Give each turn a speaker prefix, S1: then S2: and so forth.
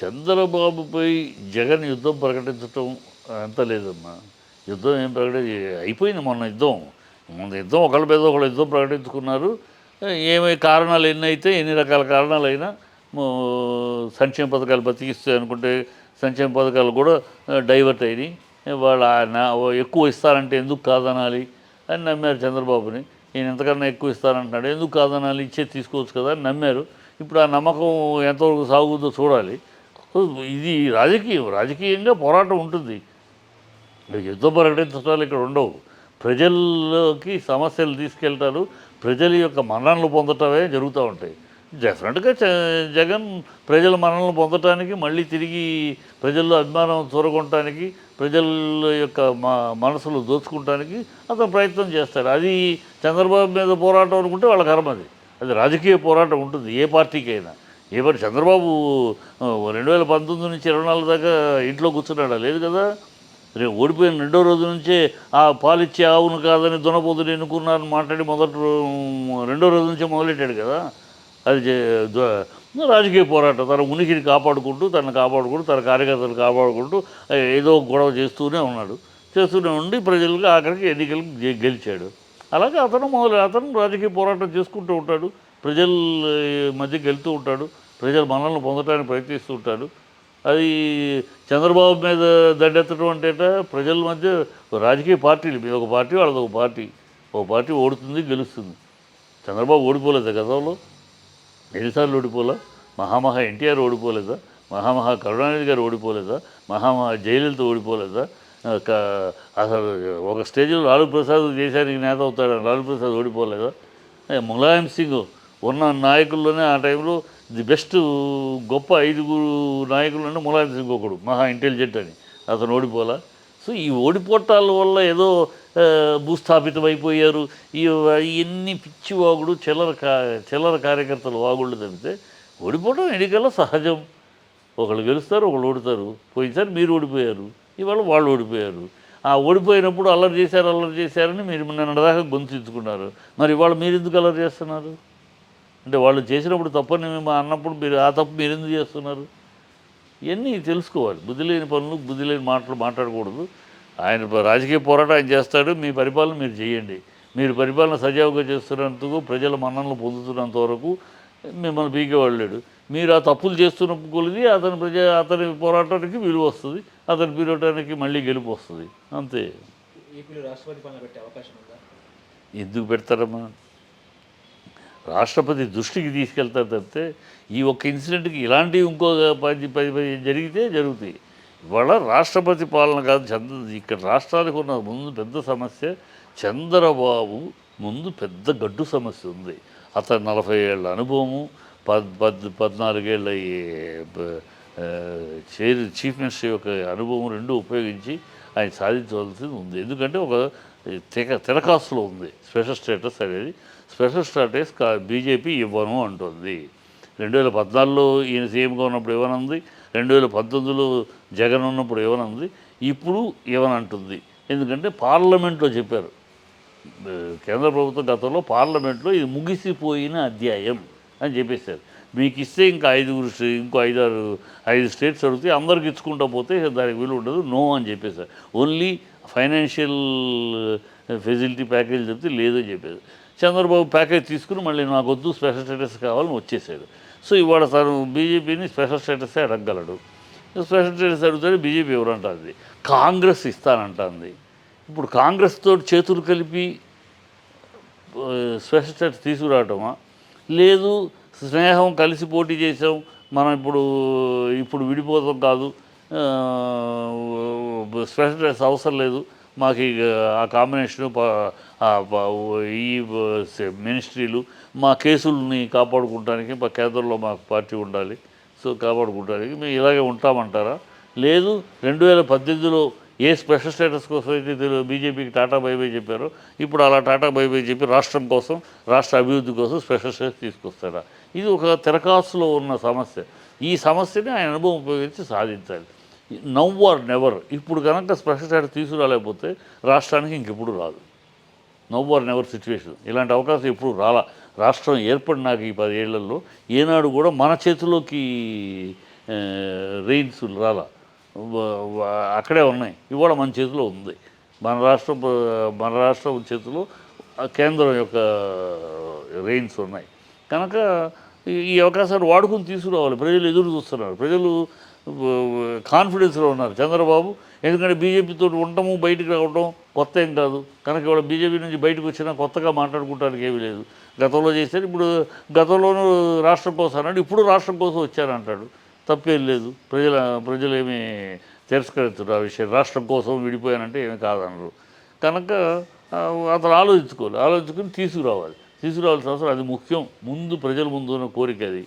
S1: చంద్రబాబుపై జగన్ యుద్ధం ప్రకటించటం అంత లేదమ్మా. యుద్ధం ఏం ప్రకటి అయిపోయింది మొన్న యుద్ధం. మొన్న యుద్ధం ఒకళ్ళ మీద ఒకళ్ళు యుద్ధం ప్రకటించుకున్నారు. ఏమై కారణాలు ఎన్ని అయితే ఎన్ని రకాల కారణాలు అయినా సంక్షేమ పథకాలు బతికిస్తాయి అనుకుంటే సంక్షేమ పథకాలు కూడా డైవర్ట్ అయినాయి. వాళ్ళు ఎక్కువ ఇస్తారంటే ఎందుకు కాదనాలి అని నమ్మారు చంద్రబాబుని. ఈయన ఎంతకన్నా ఎక్కువ ఇస్తారంటున్నాడు ఎందుకు కాదనాలి? ఇచ్చే తీసుకోవచ్చు కదా అని నమ్మారు. ఇప్పుడు ఆ నమ్మకం ఎంతవరకు సాగుతుందో చూడాలి. ఇది రాజకీయం రాజకీయంగా పోరాటం ఉంటుంది. యుద్ధ ప్రకటించడాలు ఇక్కడ ఉండవు. ప్రజల్లోకి సమస్యలు తీసుకెళ్తారు ప్రజల యొక్క మరణాలు పొందటమే జరుగుతూ ఉంటాయి. డెఫినెట్గా జగన్ ప్రజల మరణాలు పొందటానికి మళ్ళీ తిరిగి ప్రజల్లో అభిమానం చూరగొనటానికి ప్రజల యొక్క మనసులు దోచుకుంటానికి అతను ప్రయత్నం చేస్తాడు. అది చంద్రబాబు మీద పోరాటం అనుకుంటే వాళ్ళ కర్మ అది. అది రాజకీయ పోరాటం ఉంటుంది ఏ పార్టీకైనా. ఏమని చంద్రబాబు రెండు వేల పంతొమ్మిది నుంచి ఇరవై నాలుగు దాకా ఇంట్లో కూర్చున్నాడా? లేదు కదా? రేపు ఓడిపోయిన రెండో రోజు నుంచే ఆ పాలిచ్చే ఆవును కాదని దునపోతుని ఎన్నుకున్నారని మాట్లాడి మొదటి రెండో రోజు నుంచే మొదలెట్టాడు కదా? అది రాజకీయ పోరాటం. తన ఉనికిని కాపాడుకుంటూ తనను కాపాడుకుంటూ తన కార్యకర్తలు కాపాడుకుంటూ ఏదో గొడవ చేస్తూనే ఉన్నాడు. చేస్తూనే ఉండి ప్రజలకు ఆఖరికి ఎన్నికలు గె- గెలిచాడు. అలాగే అతను మొదలు అతను రాజకీయ పోరాటం చేసుకుంటూ ఉంటాడు. ప్రజల మధ్యకి వెళ్తూ ఉంటాడు. ప్రజల మనల్ని పొందడానికి ప్రయత్నిస్తూ ఉంటాడు అది చంద్రబాబు మీద దండెత్తడం అంటే ప్రజల మధ్య రాజకీయ పార్టీలు మీద ఒక పార్టీ వాళ్ళది ఒక పార్టీ. ఒక పార్టీ ఓడుతుంది గెలుస్తుంది. చంద్రబాబు ఓడిపోలేదా గతంలో? ఎన్నిసార్లు ఓడిపోలే? మహామహా ఎన్టీఆర్ ఓడిపోలేదా? మహామహా కరుణానిధి గారు ఓడిపోలేదా? మహామహా జయలలిత ఓడిపోలేదా? అసలు ఒక స్టేజ్లో లాలూ ప్రసాద్ దేశానికి నేత అవుతాడు లాలూ ప్రసాద్ ఓడిపోలేదా? ములాయం సింగ్ ఉన్న నాయకుల్లోనే ఆ టైంలో ది బెస్ట్ గొప్ప ఐదుగురు నాయకుల్లోనే ములాయం సింగ్ ఒకడు మహా ఇంటెలిజెంట్ అని. అతను ఓడిపోలా. సో ఈ ఓడిపోటాల వల్ల ఏదో భూస్థాపితం అయిపోయారు ఈ ఇవన్నీ పిచ్చి వాగుడు చిల్లర కా చిల్లర కార్యకర్తలు వాగుళ్ళు తప్పితే ఓడిపోవడం ఎన్నికల్లో సహజం. ఒకళ్ళు గెలుస్తారు ఒకళ్ళు ఓడుతారు. పోయినసారి మీరు ఓడిపోయారు ఇవాళ వాళ్ళు ఓడిపోయారు. ఆ ఓడిపోయినప్పుడు అల్లరి చేశారు అల్లరి చేశారని మీరు నిన్నదాకా గొంతు మరి ఇవాళ మీరు ఎందుకు అల్లరి చేస్తున్నారు? అంటే వాళ్ళు చేసినప్పుడు తప్పని మేము అన్నప్పుడు మీరు ఆ తప్పు మీరు ఎందుకు చేస్తున్నారు? ఇవన్నీ తెలుసుకోవాలి. బుద్ధి లేని పనులు బుద్ధి లేని మాటలు మాట్లాడకూడదు. ఆయన రాజకీయ పోరాటం ఆయన చేస్తాడు. మీ పరిపాలన మీరు చేయండి. మీరు పరిపాలన సజావుగా చేస్తున్నందుకు ప్రజల మన్ననలు పొందుతున్నంత వరకు మిమ్మల్ని పీకేవాళ్ళు లేడు. మీరు ఆ తప్పులు చేస్తున్న కొలిది అతని ప్రజ అతని పోరాటానికి విలువ వస్తుంది. అతని పీరటానికి మళ్ళీ గెలుపు వస్తుంది. అంతే. ఎందుకు పెడతారమ్మా? రాష్ట్రపతి దృష్టికి తీసుకెళ్తారు తప్పితే ఈ ఒక్క ఇన్సిడెంట్కి ఇలాంటివి ఇంకో పది పది పది జరిగితే జరుగుతాయి. ఇవాళ రాష్ట్రపతి పాలన కాదు చంద్ర ఇక్కడ రాష్ట్రాలకు ఉన్న ముందు పెద్ద సమస్య చంద్రబాబు ముందు పెద్ద గడ్డు సమస్య ఉంది. అతను నలభై ఏళ్ళ అనుభవము పద్ పద్ పద్నాలుగేళ్ళ చైర్ చీఫ్ మినిస్టర్ యొక్క అనుభవం రెండు ఉపయోగించి ఆయన సాధించవలసింది ఉంది. ఎందుకంటే ఒక తిక తిరకాసులో ఉంది. స్పెషల్ స్టేటస్ అనేది స్పెషల్ స్టేటస్ కా బీజేపీ ఇవ్వను అంటుంది. రెండు వేల పద్నాలుగులో ఈయన సీఎంగా ఉన్నప్పుడు ఇవ్వనుంది. రెండు వేల పంతొమ్మిదిలో జగన్ ఉన్నప్పుడు ఇవ్వనుంది. ఇప్పుడు ఇవ్వనంటుంది. ఎందుకంటే పార్లమెంట్లో చెప్పారు. కేంద్ర ప్రభుత్వం గతంలో పార్లమెంట్లో ఇది ముగిసిపోయిన అధ్యాయం అని చెప్పేశారు. మీకు ఇస్తే ఇంకా ఐదుగురు స్టే- ఇంకో ఐదారు ఐదు స్టేట్స్ అడిగితే అందరికి ఇచ్చుకుంటా పోతే దానికి విలువ ఉండదు. నో అని చెప్పేశారు. ఓన్లీ ఫైనాన్షియల్ ఫెసిలిటీ ప్యాకేజ్ చెప్తే లేదని చెప్పేది. చంద్రబాబు ప్యాకేజ్ తీసుకుని మళ్ళీ నాకు వద్దు స్పెషల్ స్టేటస్ కావాలని వచ్చేసాడు. సో ఇవాళ తను బీజేపీని స్పెషల్ స్టేటసే అడగగలడు. స్పెషల్ స్టేటస్ అడిగితే బీజేపీ ఎవరంటుంది కాంగ్రెస్ ఇస్తానంటుంది. ఇప్పుడు కాంగ్రెస్తో చేతులు కలిపి స్పెషల్ స్టేటస్ తీసుకురావటమా? లేదు స్నేహం కలిసి పోటీ చేసాం మనం ఇప్పుడు ఇప్పుడు విడిపోతాం కాదు. మాకు స్పెషల్ డ్రెస్ అవసరం లేదు. మాకు ఆ కాంబినేషను ఈ మినిస్ట్రీలు మా కేసుల్ని కాపాడుకుంటానికి మా కేంద్రంలో మాకు పార్టీ ఉండాలి. సో కాపాడుకుంటానికి మేము ఇలాగే ఉంటామంటారా? లేదు రెండు వేల పద్దెనిమిదిలో ఏ స్పెషల్ స్టేటస్ కోసం అయితే బీజేపీకి టాటా బై బై చెప్పారో ఇప్పుడు అలా టాటా బై బై చెప్పి రాష్ట్రం కోసం రాష్ట్ర అభివృద్ధి కోసం స్పెషల్ స్టేటస్ తీసుకొస్తారా ఇది ఒక తెరకాసులో ఉన్న సమస్య. ఈ సమస్యని ఆయన అనుభవం ఉపయోగించి సాధించాలి. Now or never. ఇప్పుడు కనుక స్పెషల్ స్టాటస్ తీసుకురాలేకపోతే రాష్ట్రానికి ఇంకెప్పుడు రాదు. Now or never situation. ఇలాంటి అవకాశం ఎప్పుడు రాలా. రాష్ట్రం ఏర్పడినాక ఈ పదేళ్ళలో ఏనాడు కూడా మన చేతిలోకి రెయిన్స్ రాలా. అక్కడే ఉన్నాయి. ఇవాళ మన చేతిలో ఉంది. మన రాష్ట్రం మన రాష్ట్రం చేతిలో కేంద్రం యొక్క రెయిన్స్ ఉన్నాయి. కనుక ఈ- అవకాశాన్ని వాడుకుని తీసుకురావాలి. ప్రజలు ఎదురు చూస్తున్నారు. ప్రజలు కాన్ఫిడెన్స్లో ఉన్నారు. చంద్రబాబు ఎందుకంటే బీజేపీతో ఉండటము బయటికి రావడం కొత్త ఏం కాదు. కనుక ఇవాళ బీజేపీ నుంచి బయటకు వచ్చినా కొత్తగా మాట్లాడుకోవడానికి ఏమీ లేదు. గతంలో చేశారు ఇప్పుడు గతంలోనూ రాష్ట్రం కోసం అన్నాడు ఇప్పుడు రాష్ట్రం కోసం వచ్చానంటాడు తప్పేం లేదు. ప్రజల ప్రజలేమీ ఏమీ ఆ విషయం. రాష్ట్రం కోసం విడిపోయానంటే ఏమీ కాదనరు. కనుక అతను ఆలోచించుకోవాలి. ఆలోచించుకుని తీసుకురావాలి. తీసుకురావాల్సిన అవసరం అది ముఖ్యం. ముందు ప్రజల ముందు ఉన్న కోరిక అది.